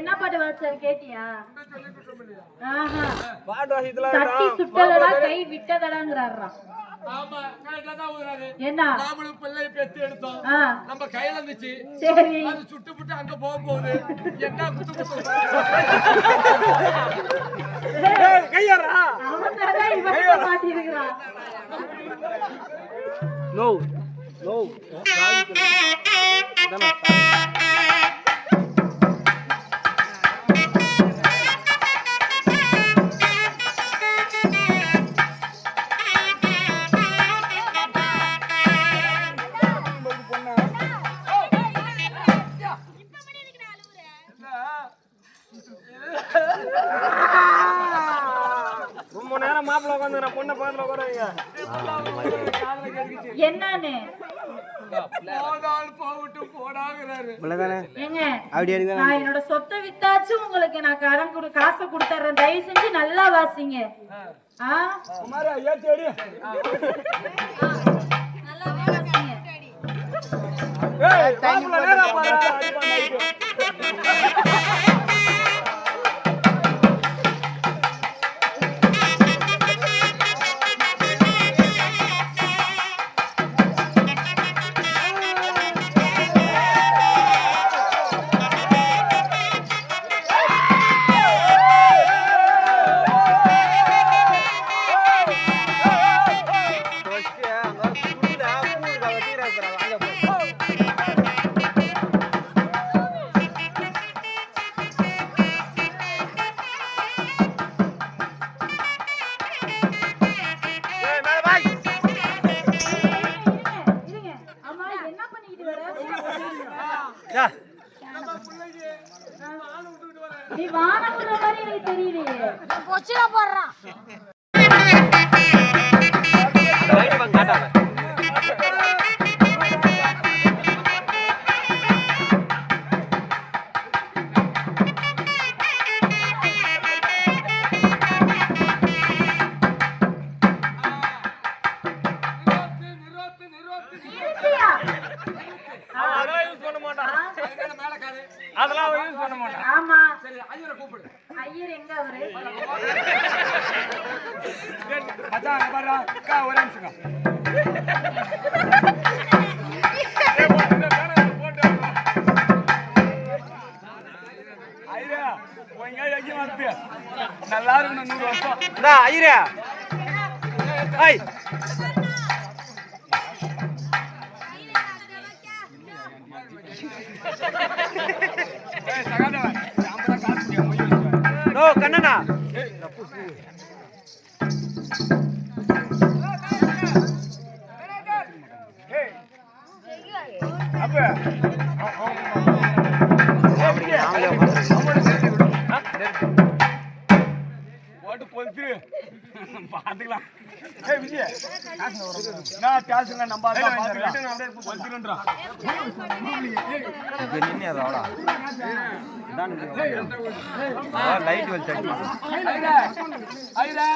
என்ன பாட்டு வாச்சாரு கேட்டியா? ஆஹா. பாட்டு வாசித்துல தட்டி சுட்டதடா கை ஊதுறாரு. என்ன? பிள்ளை பெத்து எடுத்தோம். நம்ம கையில இருந்துச்சு. சரி. அது சுட்டு புட்டு அங்க போக போகுது என்ன குத்து குத்து கையாரா அவன் தான் இவன் மாட்டிருக்கிறான். நோ நோ ரொம்ப நேரம் மாப்பிள்ள உட்காந்து நான் பொண்ணை பக்கத்துல உட்காருங்க. என்னன்னு? என்னோட சொத்தை வித்தாச்சு உங்களுக்கு நான் கடன் கொடு காசை கொடுத்துறேன் தயவு செஞ்சு நல்லா வாசிங்க. ஆ. நல்லாவே வாசிங்க. நீ வானம் விடுற மாதிரி எனக்கு தெரியலையே பொச்சுல போடுறான்? அவன் அதெல்லாம் யூஸ் பண்ண மாட்டான். அதெல்லாம் அவன் யூஸ் பண்ண மாட்டான். ஆமா. சரி ஐயரை கூப்பிடு. ஐயர் எங்க அவரு? மச்சான் அங்க பாருடா. அக்கா, ஒரே வரது? நல்லா இருக்கணும் நூறு வருஷம். ஐயா ஐய். பாத்துக்கலாம். நான் காசுங்க நம்பாத, பாத்துக்கலாம். லைட் ஐயா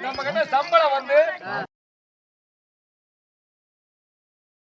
நம்ம கிட்ட சம்பளம் வந்து